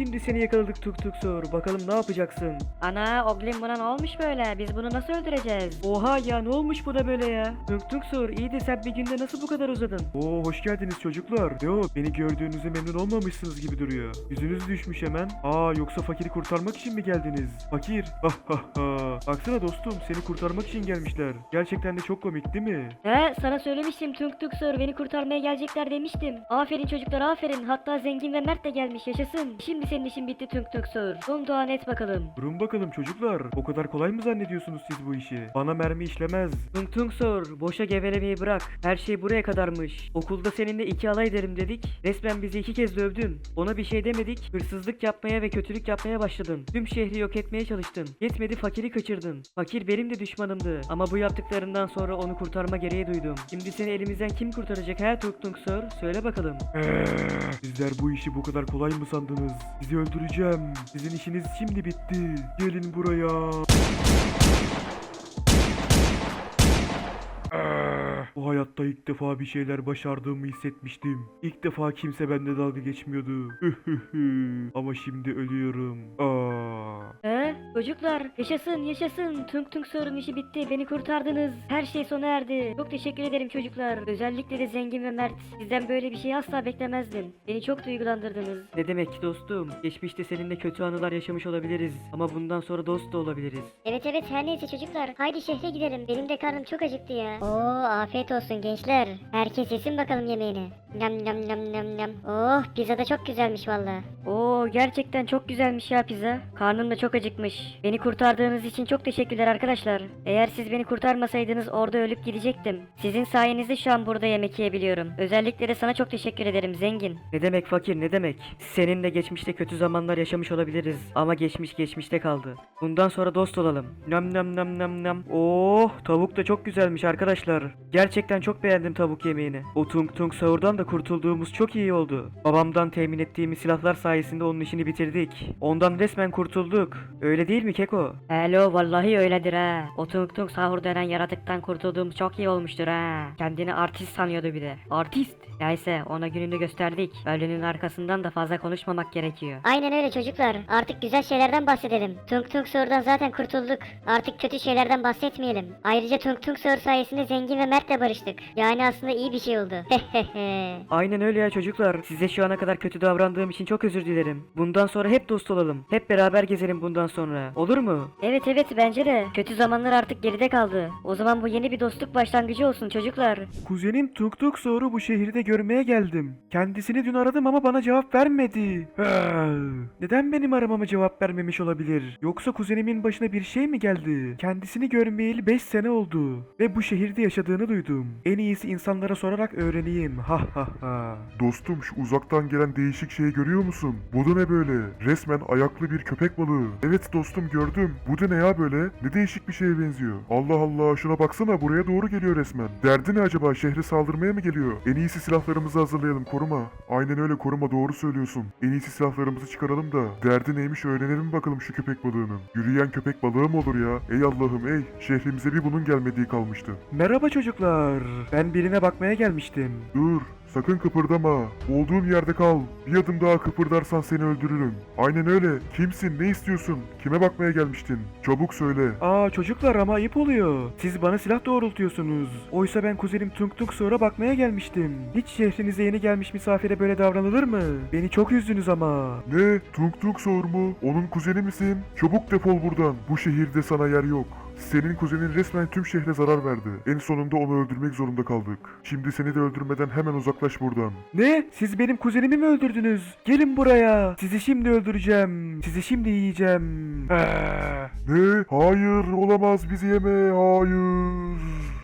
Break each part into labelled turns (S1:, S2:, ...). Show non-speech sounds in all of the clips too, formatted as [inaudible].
S1: Şimdi seni yakaladık tuk tuk sor. Bakalım ne yapacaksın?
S2: Ana oğlum buna ne olmuş böyle? Biz bunu nasıl öldüreceğiz?
S1: Oha ya ne olmuş bu da böyle ya? Tuk tuk sor. İyi de sen bir günde nasıl bu kadar uzadın? Oo hoş geldiniz çocuklar. Yo beni gördüğünüze memnun olmamışsınız gibi duruyor. Yüzünüz düşmüş hemen. Aa yoksa fakiri kurtarmak için mi geldiniz? Fakir. [laughs] Ha ha ha. Baksana dostum seni kurtarmak için gelmişler. Gerçekten de çok komik değil mi?
S2: He sana söylemiştim Tunk Tuk Sor beni kurtarmaya gelecekler demiştim. Aferin çocuklar aferin. Hatta zengin ve Mert de gelmiş yaşasın. Şimdi senin işin bitti Tunk Tuk Sor. Son dua et bakalım.
S1: Durun bakalım çocuklar. O kadar kolay mı zannediyorsunuz siz bu işi? Bana mermi işlemez. Tung tung sor. Boşa gevelemeyi bırak. Her şey buraya kadarmış. Okulda seninle iki alay ederim dedik. Resmen bizi iki kez dövdün. Ona bir şey demedik. Hırsızlık yapmaya ve kötülük yapmaya başladın. Tüm şehri yok etmeye çalıştın. Yetmedi fakiri kaçırdın. Fakir benim de düşmanımdı. Ama bu yaptıklarından sonra onu kurtarma gereği duydum. Şimdi seni elimizden kim kurtaracak he tung tung sor? Söyle bakalım. Sizler bu işi bu kadar kolay mı sandınız? Sizi öldüreceğim. Sizin işiniz şimdi bitti. Gelin buraya. Bu hayatta ilk defa bir şeyler başardığımı hissetmiştim. İlk defa kimse bende dalga geçmiyordu. [laughs] Ama şimdi ölüyorum. Aa.
S2: He çocuklar yaşasın yaşasın. Tunk Tunk Sor'un işi bitti. Beni kurtardınız. Her şey sona erdi. Çok teşekkür ederim çocuklar. Özellikle de zengin ve Mert. Sizden böyle bir şey asla beklemezdim. Beni çok duygulandırdınız.
S1: Ne demek dostum? Geçmişte seninle kötü anılar yaşamış olabiliriz. Ama bundan sonra dost da olabiliriz.
S3: Evet evet her neyse çocuklar. Haydi şehre gidelim. Benim de karnım çok acıktı ya. Oo afiyet olsun gençler. Herkes yesin bakalım yemeğini. Nam nam nam nam nam. Oh pizza da çok güzelmiş valla.
S2: Oo gerçekten çok güzelmiş ya pizza. Karnım da çok acıkmış. Beni kurtardığınız için çok teşekkürler arkadaşlar. Eğer siz beni kurtarmasaydınız orada ölüp gidecektim. Sizin sayenizde şu an burada yemek yiyebiliyorum. Özellikle de sana çok teşekkür ederim zengin.
S1: Ne demek fakir ne demek? Seninle geçmişte kötü zamanlar yaşamış olabiliriz. Ama geçmiş geçmişte kaldı. Bundan sonra dost olalım. Nam nam nam nam nam. Oh tavuk da çok güzelmiş arkadaşlar. Gerçekten çok beğendim tavuk yemeğini. O tung tung sahurdan da kurtulduğumuz çok iyi oldu. Babamdan temin ettiğimiz silahlar sayesinde onun işini bitirdik. Ondan resmen kurtulduk. Öyle değil mi Keko?
S2: Hello vallahi öyledir ha. O tunk tunk sahur denen yaratıktan kurtulduğum çok iyi olmuştur ha. Kendini artist sanıyordu bir de. Artist. Neyse ona gününü gösterdik. Ölünün arkasından da fazla konuşmamak gerekiyor.
S3: Aynen öyle çocuklar. Artık güzel şeylerden bahsedelim. Tung Tung Soru'dan zaten kurtulduk. Artık kötü şeylerden bahsetmeyelim. Ayrıca Tung Tung Soru sayesinde zengin ve Mert'le barıştık. Yani aslında iyi bir şey oldu. [laughs]
S1: Aynen öyle ya çocuklar. Size şu ana kadar kötü davrandığım için çok özür dilerim. Bundan sonra hep dost olalım. Hep beraber gezelim bundan sonra. Olur mu?
S2: Evet evet bence de. Kötü zamanlar artık geride kaldı. O zaman bu yeni bir dostluk başlangıcı olsun çocuklar.
S1: Kuzenim Tuk Tuk Soğur'u bu şehirde görmeye geldim. Kendisini dün aradım ama bana cevap vermedi. Neden benim aramama cevap vermemiş olabilir? Yoksa kuzenimin başına bir şey mi geldi? Kendisini görmeyeli 5 sene oldu. Ve bu şehirde yaşadığını duydum. En iyisi insanlara sorarak öğreneyim. Ha ha ha.
S4: Dostum şu uzaktan gelen değişik şeyi görüyor musun? Bu da ne böyle? Resmen ayaklı bir köpek balığı. Evet dostum gördüm. Bu da ne ya böyle? Ne değişik bir şeye benziyor. Allah Allah şuna baksana buraya doğru geliyor resmen. Derdi ne acaba? Şehre saldırmaya mı geliyor? En iyisi silahlarımızı hazırlayalım koruma. Aynen öyle koruma doğru söylüyorsun. En iyisi silahlarımızı çıkaralım da derdi neymiş öğrenelim bakalım şu köpek balığının. Yürüyen köpek balığı mı olur ya? Ey Allah'ım ey. Şehrimize bir bunun gelmediği kalmıştı.
S1: Merhaba çocuklar. Ben birine bakmaya gelmiştim.
S4: Dur, sakın kıpırdama. Olduğun yerde kal. Bir adım daha kıpırdarsan seni öldürürüm. Aynen öyle. Kimsin, ne istiyorsun? Kime bakmaya gelmiştin? Çabuk söyle.
S1: Aa çocuklar ama ayıp oluyor. Siz bana silah doğrultuyorsunuz. Oysa ben kuzenim Tung Tung Soğur'a bakmaya gelmiştim. Hiç şehrinize yeni gelmiş misafire böyle davranılır mı? Beni çok üzdünüz ama.
S4: Ne? Tung Tung sor mu? Onun kuzeni misin? Çabuk defol buradan. Bu şehirde sana yer yok. Senin kuzenin resmen tüm şehre zarar verdi. En sonunda onu öldürmek zorunda kaldık. Şimdi seni de öldürmeden hemen uzaklaş buradan.
S1: Ne? Siz benim kuzenimi mi öldürdünüz? Gelin buraya. Sizi şimdi öldüreceğim. Sizi şimdi yiyeceğim. Ah.
S4: Ne? Hayır, olamaz bizi yeme. Hayır.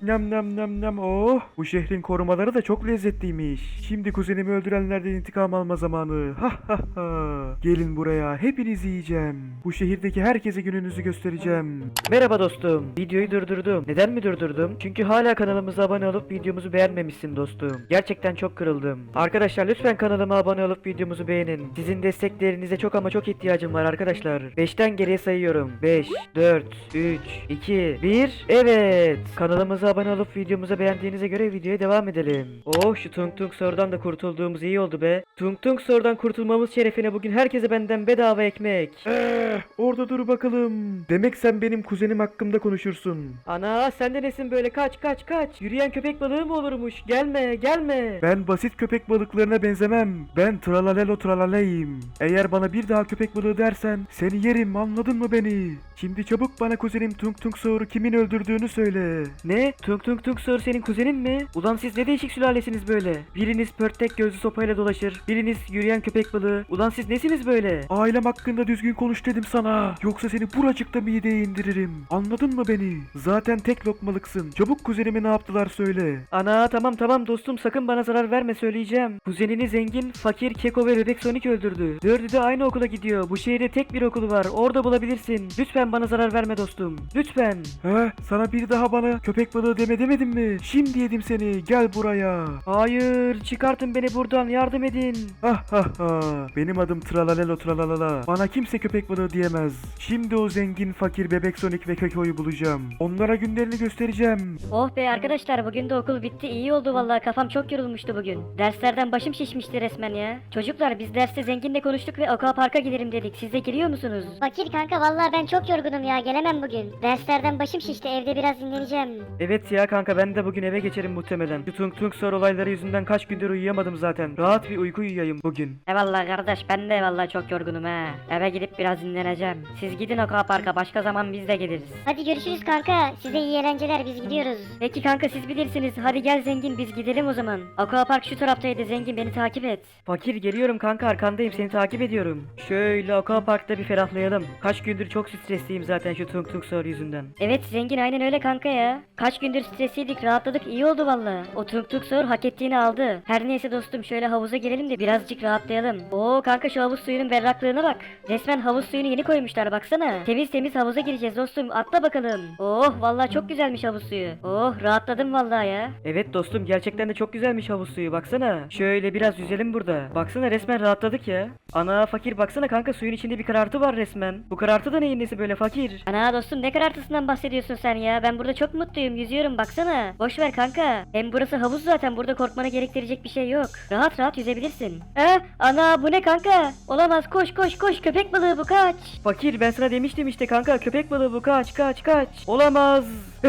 S1: Nam nam nam nam oh. Bu şehrin korumaları da çok lezzetliymiş. Şimdi kuzenimi öldürenlerden intikam alma zamanı. Ha ha ha. Gelin buraya. Hepinizi yiyeceğim. Bu şehirdeki herkese gününüzü göstereceğim. Merhaba dostum. Videoyu durdurdum. Neden mi durdurdum? Çünkü hala kanalımıza abone olup videomuzu beğenmemişsin dostum. Gerçekten çok kırıldım. Arkadaşlar lütfen kanalıma abone olup videomuzu beğenin. Sizin desteklerinize çok ama çok ihtiyacım var arkadaşlar. 5'ten geriye sayıyorum. 5, 4, 3, 2, 1. Evet. Kanalımıza abone olup videomuza beğendiğinize göre videoya devam edelim. Oh şu Tung Tung sorudan da kurtulduğumuz iyi oldu be. Tung Tung sorudan kurtulmamız şerefine bugün herkese benden bedava ekmek. Eh, orada dur bakalım. Demek sen benim kuzenim hakkımda konuşursun. Ana sen de nesin böyle kaç kaç kaç. Yürüyen köpek balığı mı olurmuş? Gelme gelme. Ben basit köpek balıklarına benzemem. Ben tralalelo tralaleyim. Eğer bana bir daha köpek balığı dersen seni yerim anladın mı beni? Şimdi çabuk bana kuzenim Tung Tung Soğur'u kimin öldürdüğünü söyle. Ne? Tung Tung Tung Soğur senin kuzenin mi? Ulan siz ne değişik sülalesiniz böyle? Biriniz pörtek gözlü sopayla dolaşır. Biriniz yürüyen köpek balığı. Ulan siz nesiniz böyle? Ailem hakkında düzgün konuş dedim sana. Yoksa seni buracıkta mideye indiririm. Anladın mı beni? Zaten tek lokmalıksın. Çabuk kuzenime ne yaptılar söyle. Ana tamam tamam dostum sakın bana zarar verme söyleyeceğim. Kuzenini zengin, fakir, keko ve bebek Sonic öldürdü. Dördü de aynı okula gidiyor. Bu şehirde tek bir okul var. Orada bulabilirsin. Lütfen bana zarar verme dostum. Lütfen. He? Sana bir daha bana köpek balığı deme demedim mi? Şimdi yedim seni. Gel buraya. Hayır. Çıkartın beni buradan. Yardım edin. Ha ha ha. Benim adım Tralalelo Tralalala. Bana kimse köpek balığı diyemez. Şimdi o zengin, fakir, bebek Sonic ve Keko'yu bulacağım. Onlara günlerini göstereceğim.
S2: Oh be arkadaşlar bugün de okul bitti iyi oldu vallahi kafam çok yorulmuştu bugün. Derslerden başım şişmişti resmen ya. Çocuklar biz derste zenginle konuştuk ve aqua parka gidelim dedik. Siz de geliyor musunuz?
S3: Fakir kanka vallahi ben çok yorgunum ya gelemem bugün. Derslerden başım şişti evde biraz dinleneceğim.
S1: Evet ya kanka ben de bugün eve geçerim muhtemelen. Şu tung tung sor olayları yüzünden kaç gündür uyuyamadım zaten. Rahat bir uyku uyuyayım bugün.
S2: Eyvallah kardeş ben de vallahi çok yorgunum ha. Eve gidip biraz dinleneceğim. Siz gidin aqua parka başka zaman biz de geliriz.
S3: Hadi görüşürüz kanka. Size iyi eğlenceler biz gidiyoruz.
S2: Peki kanka siz bilirsiniz. Hadi gel zengin biz gidelim o zaman. Aqua park şu taraftaydı zengin beni takip et.
S1: Fakir geliyorum kanka arkandayım seni takip ediyorum. Şöyle Aqua Park'ta bir ferahlayalım. Kaç gündür çok stresliyim zaten şu tung tung sor yüzünden.
S2: Evet zengin aynen öyle kanka ya. Kaç gündür stresliydik rahatladık iyi oldu valla. O tuk tuk sor hak ettiğini aldı. Her neyse dostum şöyle havuza girelim de birazcık rahatlayalım. Oo kanka şu havuz suyunun berraklığına bak. Resmen havuz suyunu yeni koymuşlar baksana. Temiz temiz havuza gireceğiz dostum atla bakalım. Oh valla çok güzelmiş havuz suyu. Oh rahatladım valla ya.
S1: Evet dostum gerçekten de çok güzelmiş havuz suyu baksana. Şöyle biraz yüzelim burada. Baksana resmen rahatladık ya. Ana fakir baksana kanka suyun içinde bir karartı var resmen. Bu karartı da neyin nesi böyle fakir?
S2: Ana dostum ne karartısından bahsediyorsun sen ya? Ben burada çok mutluyum yüzüyorum baksana. Boş ver kanka. Hem burası havuz zaten burada korkmanı gerektirecek bir şey yok. Rahat rahat yüzebilirsin. He? Ana bu ne kanka? Olamaz koş koş koş köpek balığı bu kaç.
S1: Fakir ben sana demiştim işte kanka köpek balığı bu kaç kaç kaç. Olamaz. [laughs]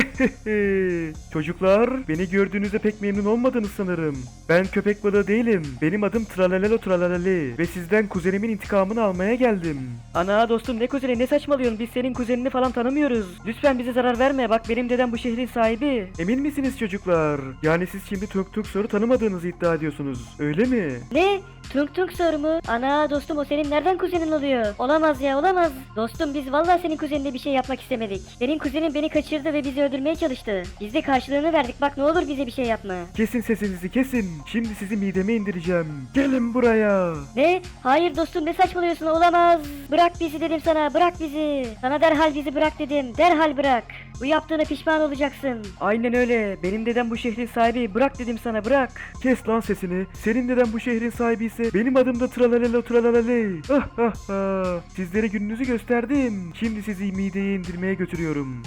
S1: Çocuklar beni gördüğünüzde pek memnun olmadınız sanırım. Ben köpek balığı değilim. Benim adım Tralalelo Tralalali ve sizden kuzenimin intikamını almaya geldim. Ana dostum ne kuzeni ne saçmalıyorsun biz senin kuzenini falan tanımıyoruz. Lütfen bize zarar verme bak benim dedem bu şehrin sahibi. Emin misiniz çocuklar? Yani siz şimdi Tuk Tuk Sor'u tanımadığınızı iddia ediyorsunuz öyle mi?
S2: Ne? Tung tung soru mu? Ana dostum o senin nereden kuzenin oluyor? Olamaz ya olamaz. Dostum biz vallahi senin kuzenine bir şey yapmak istemedik. Senin kuzenin beni kaçırdı ve bizi öldürmeye çalıştı. Biz de karşılığını verdik bak ne olur bize bir şey yapma.
S1: Kesin sesinizi kesin. Şimdi sizi mideme indireceğim. Gelin buraya.
S2: Ne? Hayır dostum ne saçmalıyorsun olamaz. Bırak bizi dedim sana bırak bizi. Sana derhal bizi bırak dedim derhal bırak. Bu yaptığına pişman olacaksın.
S1: Aynen öyle. Benim dedem bu şehrin sahibi. Bırak dedim sana bırak. Kes lan sesini. Senin dedem bu şehrin sahibi ise benim adım da Tralalelo Tralalale. Ah ah ah. Sizlere gününüzü gösterdim. Şimdi sizi mideye indirmeye götürüyorum.